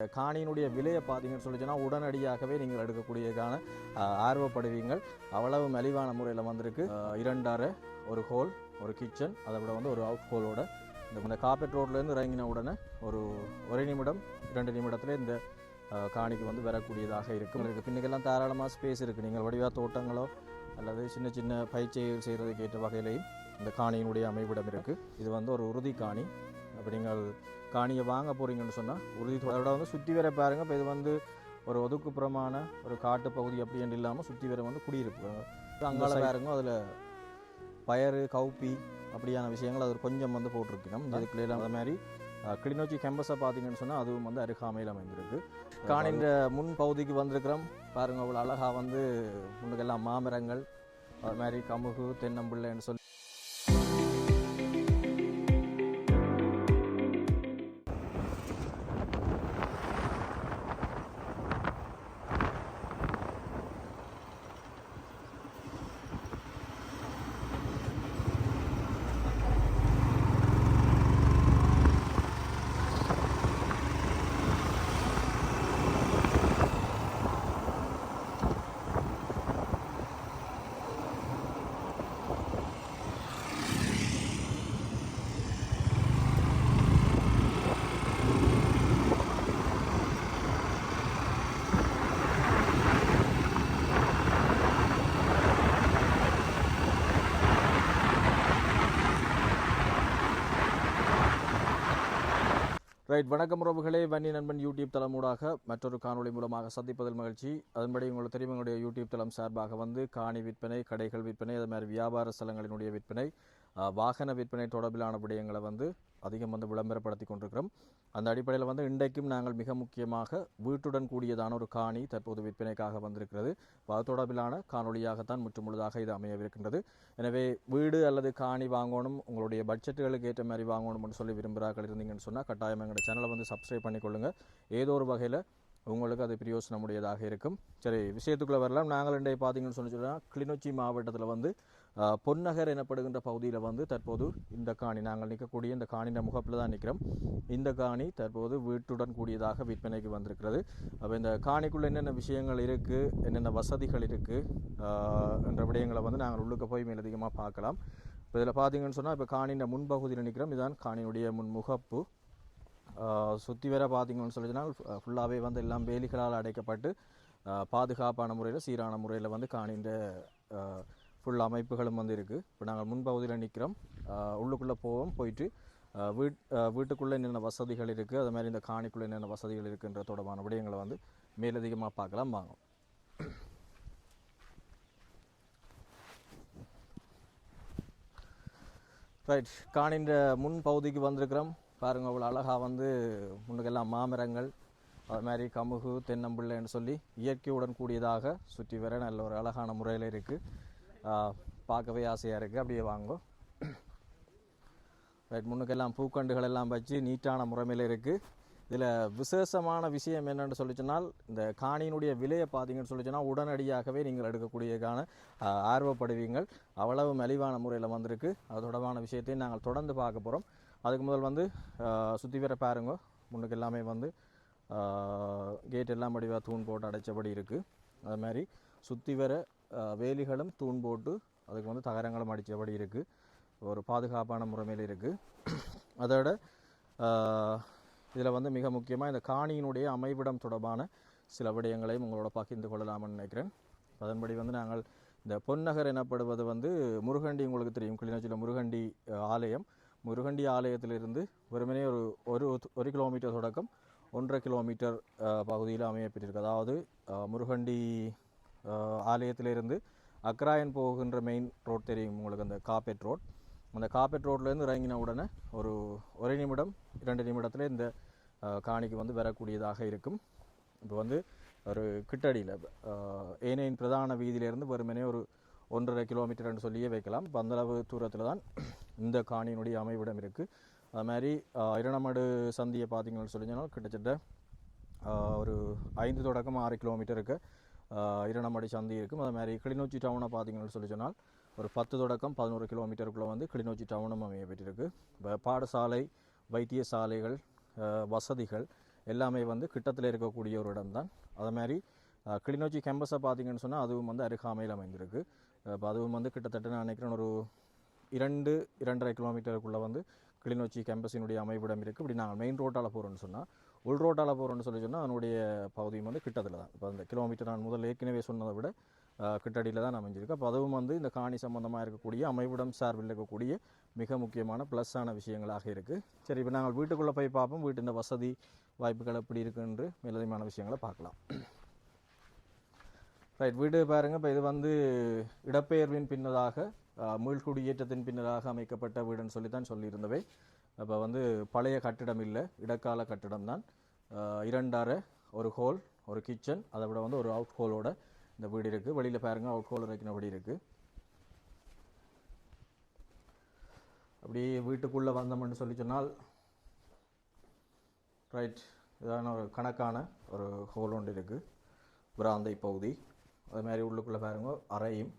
காணியினுடைய விலையை பார்த்தீங்கன்னு சொல்லிச்சுன்னா உடனடியாகவே நீங்கள் எடுக்கக்கூடியதுக்கான ஆர்வப்படுவீங்கள். அவ்வளவு மலிவான முறையில் வந்திருக்கு. அஹ், இரண்டரை ஒரு ஹோல் ஒரு கிச்சன் அதை விட வந்து ஒரு அவுட் ஹோலோட. இந்த இந்த ரோட்லேருந்து இறங்கின உடனே ஒரு ஒரு நிமிடம் இரண்டு நிமிடத்தில் இந்த காணிக்கு வந்து வரக்கூடியதாக இருக்கும். இருக்குது பின்னுக்கெல்லாம் தாராளமாக ஸ்பேஸ் இருக்குது நீங்கள் வடிவாக தோட்டங்களோ அல்லது சின்ன சின்ன பயிற்சிகள் செய்கிறதுக்கு ஏற்ற வகையிலையும் இந்த காணியினுடைய அமைவிடம் இருக்குது இது வந்து ஒரு உறுதி காணி. அப்போ நீங்கள் காணியை வாங்க போகிறீங்கன்னு சொன்னால் உறுதி அதோட வந்து சுற்றி வர பாருங்க இப்போ இது வந்து ஒரு ஒதுக்குப்புறமான ஒரு காட்டு பகுதி அப்படின்னு இல்லாமல் சுற்றி வர வந்து குடியிருப்பு. அங்கால பாருங்க அதில் பயறு கவுப்பி அப்படியான விஷயங்கள் அது கொஞ்சம் வந்து போட்டிருக்கணும். அதுக்குள்ள அந்த மாதிரி கிளிநொச்சி கேம்பஸை பார்த்தீங்கன்னு சொன்னால் அதுவும் வந்து அருகாமையில் அமைந்திருக்கு. காணின்ற முன் பகுதிக்கு வந்திருக்கிறோம். பாருங்க அவ்வளோ அழகாக வந்து முன்னுக்கெல்லாம் மாமரங்கள் அது மாதிரி கமுகு தென்னம்பிள்ளைன்னு சொல்லி ரைட் வணக்கம் உறவுகளே. வன்னி நண்பன் யூடியூப் தளமூடாக மற்றொரு காணொளி மூலமாக சந்திப்பதில் மகிழ்ச்சி. அதன்படி உங்களுக்கு தெரியும் எங்களுடைய யூடியூப் தளம் சார்பாக வந்து காணி விற்பனை கடைகள் விற்பனை அது மாதிரி வியாபார ஸ்தலங்களினுடைய விற்பனை வாகன விற்பனை தொடர்பிலான விடயங்களை வந்து அதிகம் வந்து விளம்பரப்படுத்தி கொண்டிருக்கிறோம். அந்த அடிப்படையில் வந்து இன்றைக்கும் நாங்கள் மிக முக்கியமாக வீட்டுடன் கூடியதான ஒரு காணி தற்போது விற்பனைக்காக வந்திருக்கிறது. அது தொடர்பிலான காணொளியாகத்தான் முற்றுமுழுதாக இது அமையவிருக்கின்றது. எனவே வீடு அல்லது காணி வாங்கணும் உங்களுடைய பட்ஜெட்டுகளுக்கு ஏற்ற மாதிரி வாங்கணும்னு சொல்லி விரும்புகிறார்கள் இருந்தீங்கன்னு சொன்னால் கட்டாயம் எங்களுடைய சேனலை வந்து சப்ஸ்கிரைப் பண்ணிக்கொள்ளுங்கள் ஏதோ ஒரு வகையில் உங்களுக்கு அது பிரயோசனமுடையதாக இருக்கும். சரி விஷயத்துக்குள்ளே வரலாம். நாங்கள் இன்றைய பார்த்தீங்கன்னு சொல்லி சொன்னால் கிளிநொச்சி மாவட்டத்தில் வந்து பொன்னகர் எனப்படுகின்ற பகுதியில் வந்து தற்போது இந்த காணி நாங்கள் நிற்கக்கூடிய இந்த காணின முகப்பில் தான் நிற்கிறோம். இந்த காணி தற்போது வீட்டுடன் கூடியதாக விற்பனைக்கு வந்திருக்கிறது. அப்போ இந்த காணிக்குள்ளே என்னென்ன விஷயங்கள் இருக்குது என்னென்ன வசதிகள் இருக்குது என்ற விடயங்களை வந்து நாங்கள் உள்ளுக்க போய் மேலதிகமாக பார்க்கலாம். இப்போ இதில் பார்த்தீங்கன்னு சொன்னால் இப்போ காணின முன்பகுதியில் நிற்கிறோம். இதுதான் காணியினுடைய முன் முகப்பு சுற்றி வர பார்த்தீங்கன்னு சொல்லிச்சுனால் ஃபுல்லாகவே வந்து எல்லாம் வேலிகளால் அடைக்கப்பட்டு பாதுகாப்பான முறையில் சீரான முறையில் வந்து காணின்ற ஃபுல் அமைப்புகளும் வந்து இருக்குது இப்போ நாங்கள் முன்பகுதியில் நிற்கிறோம் உள்ளுக்குள்ளே போவோம் போயிட்டு வீட் வீட்டுக்குள்ளே என்னென்ன வசதிகள் இருக்குது அது மாதிரி இந்த காணிக்குள்ளே என்னென்ன வசதிகள் இருக்குன்ற தொடர்பான விடயங்களை வந்து மேலதிகமாக பார்க்கலாம். வாங்க. ரைட் காணின்ற முன் பகுதிக்கு வந்திருக்கிறோம். பாருங்க அவ்வளோ அழகாக வந்து முன்னுக்கெல்லாம் மாமரங்கள் அது மாதிரி கமுகு தென்னம்பிள்ளைன்னு சொல்லி இயற்கையுடன் கூடியதாக சுற்றி வர நல்ல ஒரு அழகான முறையில் இருக்குது பார்க்கவே ஆசையாக இருக்குது அப்படியே வாங்கோ. ரைட் முன்னுக்கெல்லாம் பூக்கண்டுகள் எல்லாம் வச்சு நீட்டான முறைமையில் இருக்குது இதில் விசேஷமான விஷயம் என்னென்னு சொல்லி சொன்னால் இந்த காணியினுடைய விலையை பார்த்தீங்கன்னு சொல்லி சொன்னால் உடனடியாகவே நீங்கள் எடுக்கக்கூடியதுக்கான ஆர்வப்படுவீங்கள். அவ்வளவு மலிவான முறையில் வந்திருக்கு. அது தொடர்பான விஷயத்தையும் நாங்கள் தொடர்ந்து பார்க்க போகிறோம் அதுக்கு முதல் வந்து சுற்றி வர பாருங்க. முன்னுக்கு எல்லாமே வந்து கேட் எல்லாம் வடிவாக தூண் போட்டு அடைச்சபடி இருக்குது அது மாதிரி சுற்றி வர வேலிகளும் தூண் போட்டு அதுக்கு வந்து தகரங்களும் அடித்தபடி இருக்குது ஒரு பாதுகாப்பான முறைமையில் இருக்குது அதோட இதில் வந்து மிக முக்கியமாக இந்த காணியினுடைய அமைவிடம் தொடர்பான சில விடயங்களையும் உங்களோட பகிர்ந்து கொள்ளலாம்னு நினைக்கிறேன். அதன்படி வந்து நாங்கள் இந்த பொன்னகர் எனப்படுவது வந்து முருகண்டி உங்களுக்கு தெரியும் கிளிநொச்சியில் முருகண்டி ஆலயம். முருகண்டி ஆலயத்திலிருந்து வெறுமனே ஒரு ஒரு ஒரு கிலோமீட்டர் தொடக்கம் ஒன்றரை கிலோமீட்டர் பகுதியில் அமையப்பட்டிருக்கு அதாவது முருகண்டி ஆலயத்திலிருந்து அக்ராயன் போகின்ற மெயின் ரோட் தெரியும் உங்களுக்கு அந்த காப்பெட் ரோட் அந்த காப்பெட் ரோட்லேருந்து இறங்கின உடனே ஒரு ஒரு நிமிடம் இரண்டு நிமிடத்தில் இந்த காணிக்கு வந்து வரக்கூடியதாக இருக்கும். இப்போ வந்து ஒரு கிட்டடியில் ஏனையின் பிரதான வீதியிலேருந்து வெறுமனே ஒரு ஒன்றரை கிலோமீட்டர்னு சொல்லியே வைக்கலாம். இப்போ அந்தளவு தூரத்தில் தான் இந்த காணியினுடைய அமைவிடம் இருக்குது அது மாதிரி இரணமடு சந்தியை பார்த்தீங்கன்னு சொல்லிங்கன்னா கிட்டத்தட்ட ஒரு ஐந்து தொடக்கம் ஆறு கிலோமீட்டருக்கு இரணமடை சந்தி இருக்கும். அது மாதிரி கிளிநொச்சி டவுனை பார்த்தீங்கன்னு சொல்லி சொன்னால் ஒரு பத்து தொடக்கம் பதினோரு கிலோமீட்டருக்குள்ளே வந்து கிளிநொச்சி டவுனும் அமைய பெற்றிருக்கு. இப்போ பாடசாலை வைத்தியசாலைகள் சாலைகள் வசதிகள் எல்லாமே வந்து கிட்டத்தில் இருக்கக்கூடிய ஒரு இடம்தான். அது மாதிரி கிளிநொச்சி கேம்பஸை பார்த்தீங்கன்னு சொன்னால் அதுவும் வந்து அருகாமையில் அமைந்திருக்கு. இப்போ அதுவும் வந்து கிட்டத்தட்ட நான் நினைக்கிறேன் ஒரு இரண்டு இரண்டரை கிலோமீட்டருக்குள்ளே வந்து கிளிநொச்சி கேம்பஸினுடைய அமைவிடம் இருக்குது இப்படி நாங்கள் மெயின் ரோட்டால் போகிறோன்னு சொன்னால் உள்ரோட்டால் போகிறோம்னு போகிறோன்னு சொல்லி சொன்னால் அதனுடைய பகுதியும் வந்து கிட்டத்தில் தான். இப்போ அந்த கிலோமீட்டர் நான் முதல்ல ஏற்கனவே சொன்னதை விட கிட்டடியில் தான் அமைஞ்சிருக்கு. அப்போ அதுவும் வந்து இந்த காணி சம்பந்தமாக இருக்கக்கூடிய அமைவிடம் சார்பில் இருக்கக்கூடிய மிக முக்கியமான ப்ளஸ்ஸான விஷயங்களாக இருக்குது சரி இப்போ நாங்கள் வீட்டுக்குள்ளே போய் பார்ப்போம். வீட்டு வசதி வாய்ப்புகள் எப்படி இருக்குன்று மேலதிகமான விஷயங்களை பார்க்கலாம். ரைட் வீடு பாருங்க. இப்போ இது வந்து இடப்பெயர்வின் பின்னதாக மீள்குடியேற்றத்தின் பின்னதாக அமைக்கப்பட்ட வீடுன்னு சொல்லி தான் சொல்லியிருந்தவை. அப்போ வந்து பழைய கட்டிடம் இல்லை இடக்கால கட்டிடம் தான் இரண்டரை ஒரு ஹோல் ஒரு கிச்சன் அதை விட வந்து ஒரு அவுட் ஹோலோட இந்த வீடு இருக்குது வெளியில் பாருங்கள் அவுட் ஹோல் வைக்கிற வீடு இருக்குது அப்படி வீட்டுக்குள்ளே வந்தோம்னு சொல்லி சொன்னால் ரைட் இதான ஒரு கணக்கான ஒரு ஹோல் ஒன்று இருக்குது பிராந்தை பகுதி. அது மாதிரி உள்ளுக்குள்ளே பாருங்க அறையும்.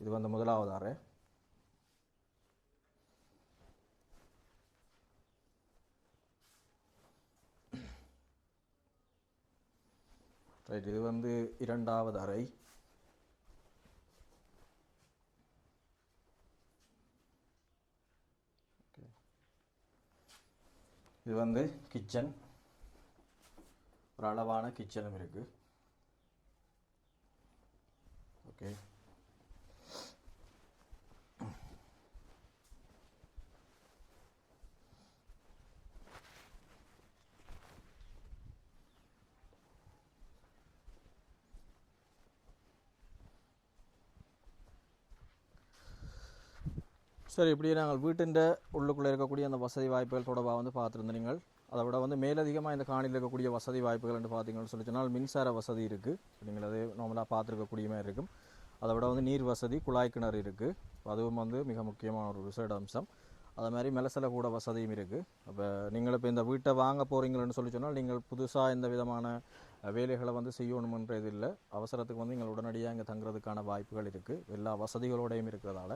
இது வந்து முதலாவது அறை. ரைட் இது வந்து இரண்டாவது அறை. இது வந்து கிச்சன். ஒரு அளவான கிச்சனும் இருக்குது ஓகே. சரி இப்படி நாங்கள் வீட்டின் உள்ளுக்குள்ளே இருக்கக்கூடிய அந்த வசதி வாய்ப்புகள் தொடர்பாக வந்து பார்த்துருந்தீங்க அதை விட வந்து மேலதிகமாக இந்த காணியில் இருக்கக்கூடிய வசதி வாய்ப்புகள் என்று பார்த்தீங்கன்னு சொல்லி சொன்னால் மின்சார வசதி இருக்குது நீங்கள் அது நார்மலாக பார்த்துருக்கக்கூடிய மாதிரி இருக்கும். அதை விட வந்து நீர் வசதி குழாய் கிணறு இருக்குது அதுவும் வந்து மிக முக்கியமான ஒரு விசேட அம்சம். அது மாதிரி மெலசல கூட வசதியும் இருக்குது அப்போ நீங்கள் இப்போ இந்த வீட்டை வாங்க போகிறீங்கன்னு சொல்லி சொன்னால் நீங்கள் புதுசாக எந்த விதமான வேலைகளை வந்து செய்யணுமன்றது இல்லை. அவசரத்துக்கு வந்து நீங்கள் உடனடியாக இங்கே தங்குறதுக்கான வாய்ப்புகள் இருக்குது எல்லா வசதிகளோடையும் இருக்கிறதால.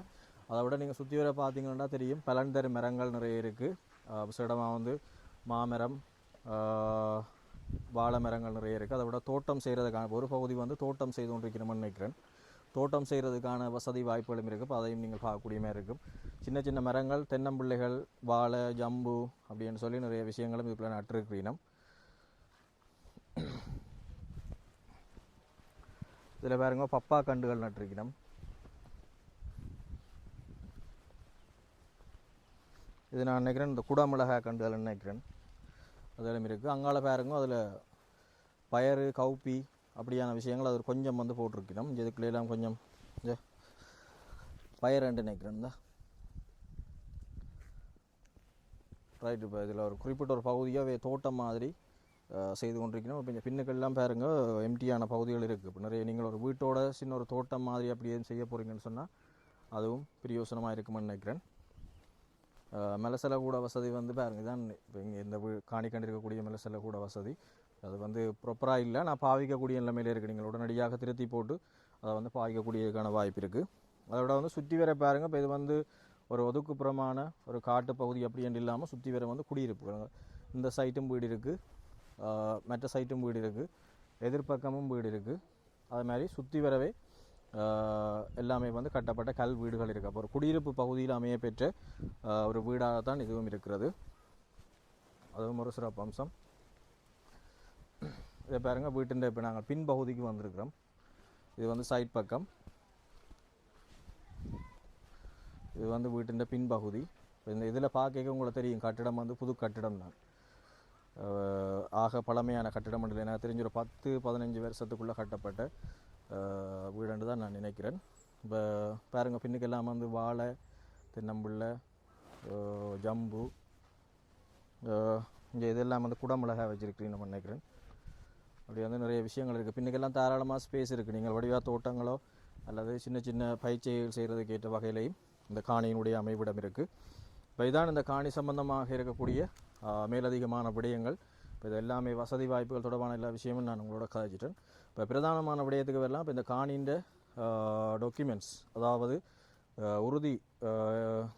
அதை விட நீங்கள் சுற்றி வர பார்த்தீங்கன்னா தெரியும். பலன்தரு மரங்கள் நிறைய இருக்குது விசேடமாக வந்து மாமரம் வாழை மரங்கள் நிறைய இருக்குது அதை விட தோட்டம் செய்கிறதுக்கான ஒரு பகுதி வந்து தோட்டம் செய்து கொண்டிருக்கிறோம்னு நினைக்கிறேன். தோட்டம் செய்கிறதுக்கான வசதி வாய்ப்புகளும் இருக்குது இப்போ அதையும் நீங்கள் பார்க்கக்கூடிய மாதிரி இருக்கும். சின்ன சின்ன மரங்கள் தென்னம்பிள்ளைகள் வாழை ஜம்பு அப்படின்னு சொல்லி நிறைய விஷயங்களும் இதுக்குள்ளே நட்டிருக்கிறீனம் இதில் பாருங்க பப்பா கண்டுகள் நட்டிருக்கிறோம் இது நான் நினைக்கிறேன் இந்த குடமிளகா கண்டுகள் நினைக்கிறேன். அதெல்லாம் இருக்குது அங்கால பாருங்க அதில் பயறு கவுப்பி அப்படியான விஷயங்கள் அது கொஞ்சம் வந்து போட்டிருக்கிறோம் இதுக்குள்ளெல்லாம் கொஞ்சம் இந்த பயறுண்டு நினைக்கிறேன். தான் ரைட் இப்போ இதில் ஒரு குறிப்பிட்ட ஒரு பகுதியாகவே தோட்டம் மாதிரி செய்து கொண்டிருக்கணும். இப்போ இந்த பின்னுக்கள்லாம் பாருங்கள் எம்டியான பகுதிகள் இருக்குது இப்போ நிறைய நீங்கள் ஒரு வீட்டோட சின்ன ஒரு தோட்டம் மாதிரி அப்படி எதுவும் செய்ய போகிறீங்கன்னு சொன்னால் அதுவும் பிரியோசனமாக இருக்குமென்னு நினைக்கிறேன். மெலசல கூட வசதி வந்து பாருங்க தான் இப்போ இங்கே இந்த காணி கண்டிருக்கக்கூடிய மெலசல கூட வசதி. அது வந்து ப்ராப்பராக இல்லை. நான் பாவிக்கக்கூடிய நிலைமையில் இருக்குது நீங்கள் உடனடியாக திருத்தி போட்டு அதை வந்து பாவிக்கக்கூடியதுக்கான வாய்ப்பு இருக்குது அதோட வந்து சுற்றி வர பாருங்கள் இப்போ இது வந்து ஒரு ஒதுக்குப்புறமான ஒரு காட்டு பகுதி அப்படின்னு இல்லாமல் சுற்றி வர வந்து குடியிருப்பு இந்த சைட்டும் வீடு இருக்குது மற்ற சைட்டும் வீடு இருக்குது எதிர்ப்பக்கமும் வீடு இருக்குது அது மாதிரி சுற்றி வரவே எல்லாமே வந்து கட்டப்பட்ட கல் வீடுகள் இருக்கு அப்போ ஒரு குடியிருப்பு பகுதியில் அமைய பெற்ற ஒரு வீடாக தான் இதுவும் இருக்கிறது. அதுவும் ஒரு சிறப்பு அம்சம். இதை பாருங்க வீட்டின் இப்போ நாங்கள் பின்பகுதிக்கு வந்திருக்கிறோம். இது வந்து சைட் பக்கம். இது வந்து வீட்டின் பின்பகுதி இந்த இதில் பார்க்க உங்களுக்கு தெரியும் கட்டிடம் வந்து புது கட்டிடம் தான். ஆக பழமையான கட்டிடம் இல்லை எனக்கு தெரிஞ்ச ஒரு பத்து பதினஞ்சு வருஷத்துக்குள்ளே கட்டப்பட்ட வீடுன்னு தான் நான் நினைக்கிறேன். இப்போ பாருங்க பின்னுக்கெல்லாம் வந்து வாழை தென்னம்பிள்ளை ஜம்பு இங்கே இதெல்லாம் வந்து குடமிளகாய் வச்சுருக்கிறீங்க நம்ம நினைக்கிறேன். அப்படி வந்து நிறைய விஷயங்கள் இருக்குது பின்னுக்கெல்லாம் தாராளமாக ஸ்பேஸ் இருக்குது நீங்கள் வடிவா தோட்டங்களோ அல்லது சின்ன சின்ன பயிற்சிகள் செய்கிறதுக்கு ஏற்ற வகையிலையும் இந்த காணியினுடைய அமைவிடம் இருக்குது இப்போ இதான் இந்த காணி சம்பந்தமாக இருக்கக்கூடிய மேலதிகமான விடயங்கள். இப்போ இது எல்லாமே வசதி வாய்ப்புகள் தொடர்பான எல்லா விஷயமும் நான் உங்களோட கதைச்சிட்டேன். இப்போ பிரதானமான விடயத்துக்கு வரலாம். இப்போ இந்த காணின்ற டாக்குமெண்ட்ஸ் அதாவது உறுதி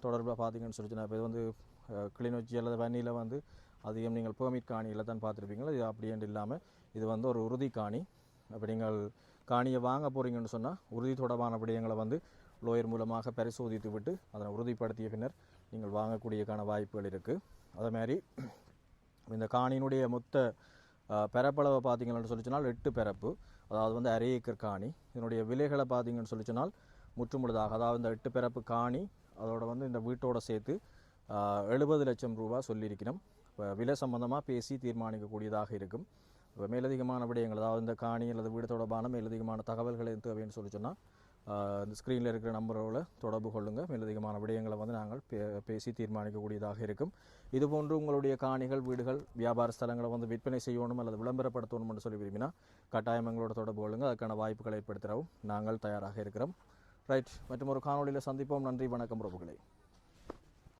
தொடர்பில் பார்த்தீங்கன்னு சொல்லிச்சுன்னா இப்போ இது வந்து கிளிநொச்சி அல்லது வன்னியில் வந்து அதிகம் நீங்கள் பெர்மிட் காணியில் தான் பார்த்துருப்பீங்களா இது அப்படின்ட்டு இல்லாமல் இது வந்து ஒரு உறுதி காணி. அப்போ நீங்கள் காணியை வாங்க போகிறீங்கன்னு சொன்னால் உறுதி தொடர்பான விடயங்களை வந்து லோயர் மூலமாக பரிசோதித்து விட்டு அதனை உறுதிப்படுத்திய பின்னர் நீங்கள் வாங்கக்கூடியக்கான வாய்ப்புகள் இருக்குது அதே மாதிரி இந்த காணியினுடைய மொத்த பிறப்பளவை பார்த்தீங்கன்னு சொல்லி சொன்னால் எட்டு பிறப்பு அதாவது வந்து அரை ஏக்கர் காணி. இதனுடைய விலைகளை பார்த்தீங்கன்னு சொல்லி சொன்னால் முற்றுமுழுதாக அதாவது இந்த எட்டு பிறப்பு காணி அதோட வந்து இந்த வீட்டோட சேர்த்து எழுபது லட்சம் ரூபா சொல்லியிருக்கிறோம். இப்போ விலை சம்பந்தமாக பேசி தீர்மானிக்கக்கூடியதாக இருக்கும். இப்போ மேலதிகமான விடயங்கள் அதாவது இந்த காணி அல்லது வீடு தொடர்பான மேலதிகமான தகவல்கள் எது தேவைன்னு சொல்லி சொன்னால் இந்த ஸ்க்ரீனில் இருக்கிற நம்பரோட தொடர்பு கொள்ளுங்கள் மேலதிகமான விடயங்களை வந்து நாங்கள் பே பேசி தீர்மானிக்கக்கூடியதாக இருக்கும். இதுபோன்று உங்களுடைய காணிகள் வீடுகள் வியாபார ஸ்தலங்களை வந்து விற்பனை செய்யணும் அல்லது விளம்பரப்படுத்தணும் என்று சொல்லி விரும்பினா கட்டாயம் எங்களோட தொடர்பு கொள்ளுங்கள் அதுக்கான வாய்ப்புகளை ஏற்படுத்தவும் நாங்கள் தயாராக இருக்கிறோம். ரைட் மற்றும் ஒரு காணொலியில் சந்திப்போம். நன்றி வணக்கம் பிரபுகளே.